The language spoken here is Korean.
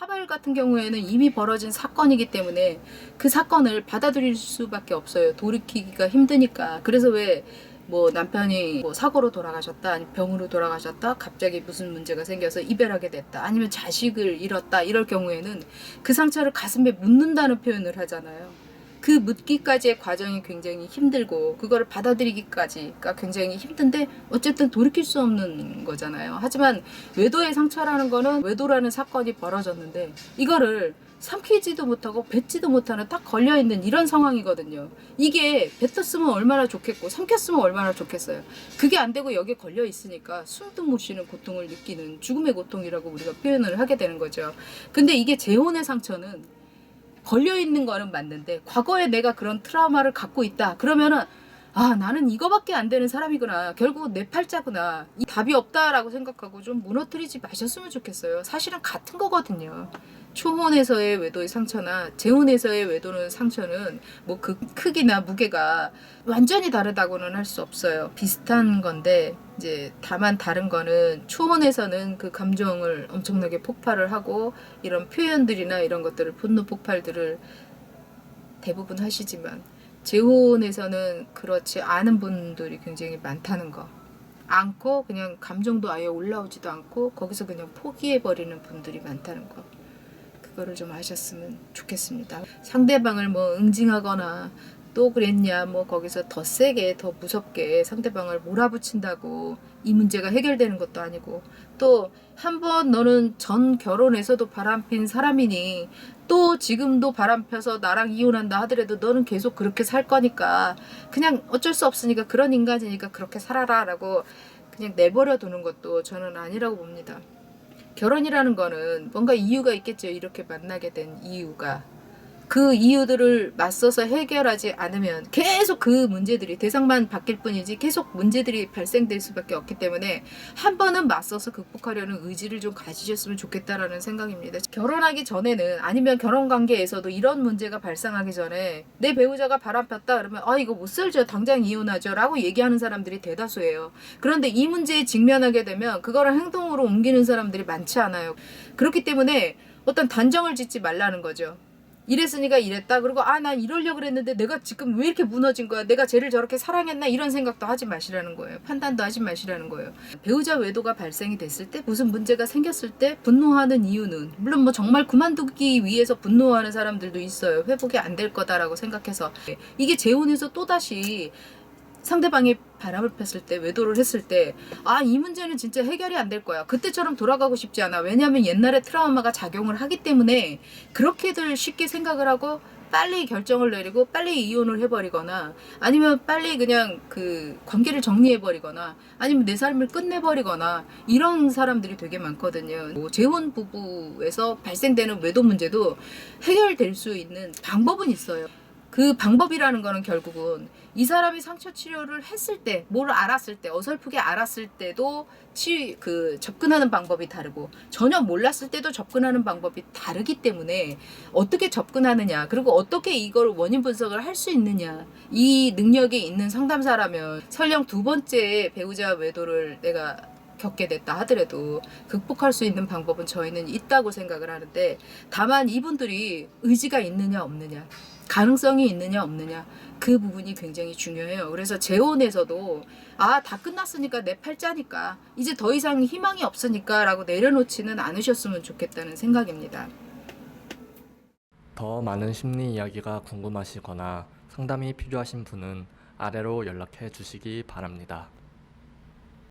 사발 같은 경우에는 이미 벌어진 사건이기 때문에 그 사건을 받아들일 수밖에 없어요. 돌이키기가 힘드니까. 그래서 왜 뭐 남편이 뭐 사고로 돌아가셨다, 아니 병으로 돌아가셨다, 갑자기 무슨 문제가 생겨서 이별하게 됐다, 아니면 자식을 잃었다 이럴 경우에는 그 상처를 가슴에 묻는다는 표현을 하잖아요. 그 묻기까지의 과정이 굉장히 힘들고 그거를 받아들이기까지가 굉장히 힘든데 어쨌든 돌이킬 수 없는 거잖아요. 하지만 외도의 상처라는 거는 외도라는 사건이 벌어졌는데 이거를 삼키지도 못하고 뱉지도 못하는 딱 걸려 있는 이런 상황이거든요. 이게 뱉었으면 얼마나 좋겠고 삼켰으면 얼마나 좋겠어요. 그게 안 되고 여기에 걸려 있으니까 숨도 못 쉬는 고통을 느끼는 죽음의 고통이라고 우리가 표현을 하게 되는 거죠. 근데 이게 재혼의 상처는 걸려 있는 거는 맞는데 과거에 내가 그런 트라우마를 갖고 있다. 그러면은 아 나는 이거밖에 안 되는 사람이구나. 결국 내 팔자구나. 이 답이 없다라고 생각하고 좀 무너뜨리지 마셨으면 좋겠어요. 사실은 같은 거거든요. 초혼에서의 외도의 상처나 재혼에서의 외도는 상처는 뭐 그 크기나 무게가 완전히 다르다고는 할 수 없어요. 비슷한 건데 이제 다만 다른 거는 초혼에서는 그 감정을 엄청나게 폭발을 하고 이런 표현들이나 이런 것들을 분노 폭발들을 대부분 하시지만 재혼에서는 그렇지 않은 분들이 굉장히 많다는 거. 않고 그냥 감정도 아예 올라오지도 않고 거기서 그냥 포기해 버리는 분들이 많다는 거. 그거를 좀 아셨으면 좋겠습니다. 상대방을 뭐 응징하거나 또 그랬냐 뭐 거기서 더 세게 더 무섭게 상대방을 몰아붙인다고 이 문제가 해결되는 것도 아니고 또 한 번 너는 전 결혼에서도 바람핀 사람이니 또 지금도 바람 펴서 나랑 이혼한다 하더라도 너는 계속 그렇게 살 거니까 그냥 어쩔 수 없으니까 그런 인간이니까 그렇게 살아라 라고 그냥 내버려 두는 것도 저는 아니라고 봅니다. 결혼이라는 거는 뭔가 이유가 있겠죠. 이렇게 만나게 된 이유가. 그 이유들을 맞서서 해결하지 않으면 계속 그 문제들이 대상만 바뀔 뿐이지 계속 문제들이 발생될 수밖에 없기 때문에 한 번은 맞서서 극복하려는 의지를 좀 가지셨으면 좋겠다라는 생각입니다. 결혼하기 전에는 아니면 결혼 관계에서도 이런 문제가 발생하기 전에 내 배우자가 바람 폈다 그러면 아 이거 못 살죠 당장 이혼하죠라고 얘기하는 사람들이 대다수예요. 그런데 이 문제에 직면하게 되면 그거를 행동으로 옮기는 사람들이 많지 않아요. 그렇기 때문에 어떤 단정을 짓지 말라는 거죠. 이랬으니까 이랬다. 그리고 아 난 이러려고 그랬는데 내가 지금 왜 이렇게 무너진 거야? 내가 쟤를 저렇게 사랑했나? 이런 생각도 하지 마시라는 거예요. 판단도 하지 마시라는 거예요. 배우자 외도가 발생이 됐을 때 무슨 문제가 생겼을 때 분노하는 이유는 물론 뭐 정말 그만두기 위해서 분노하는 사람들도 있어요. 회복이 안 될 거다라고 생각해서 이게 재혼해서 또 다시 상대방이 바람을 폈을 때 외도를 했을 때 아 이 문제는 진짜 해결이 안 될 거야 그때처럼 돌아가고 싶지 않아 왜냐하면 옛날에 트라우마가 작용을 하기 때문에 그렇게들 쉽게 생각을 하고 빨리 결정을 내리고 빨리 이혼을 해버리거나 아니면 빨리 그냥 그 관계를 정리해버리거나 아니면 내 삶을 끝내버리거나 이런 사람들이 되게 많거든요. 뭐 재혼 부부에서 발생되는 외도 문제도 해결될 수 있는 방법은 있어요. 그 방법이라는 거는 결국은 이 사람이 상처 치료를 했을 때, 뭘 알았을 때, 어설프게 알았을 때도 치, 그 접근하는 방법이 다르고 전혀 몰랐을 때도 접근하는 방법이 다르기 때문에 어떻게 접근하느냐, 그리고 어떻게 이걸 원인 분석을 할 수 있느냐, 이 능력이 있는 상담사라면 설령 두 번째 배우자 외도를 내가 겪게 됐다 하더라도 극복할 수 있는 방법은 저희는 있다고 생각을 하는데 다만 이분들이 의지가 있느냐 없느냐 가능성이 있느냐 없느냐 그 부분이 굉장히 중요해요. 그래서 재혼에서도 아 다 끝났으니까 내 팔자니까 이제 더 이상 희망이 없으니까라고 내려놓지는 않으셨으면 좋겠다는 생각입니다. 더 많은 심리 이야기가 궁금하시거나 상담이 필요하신 분은 아래로 연락해 주시기 바랍니다.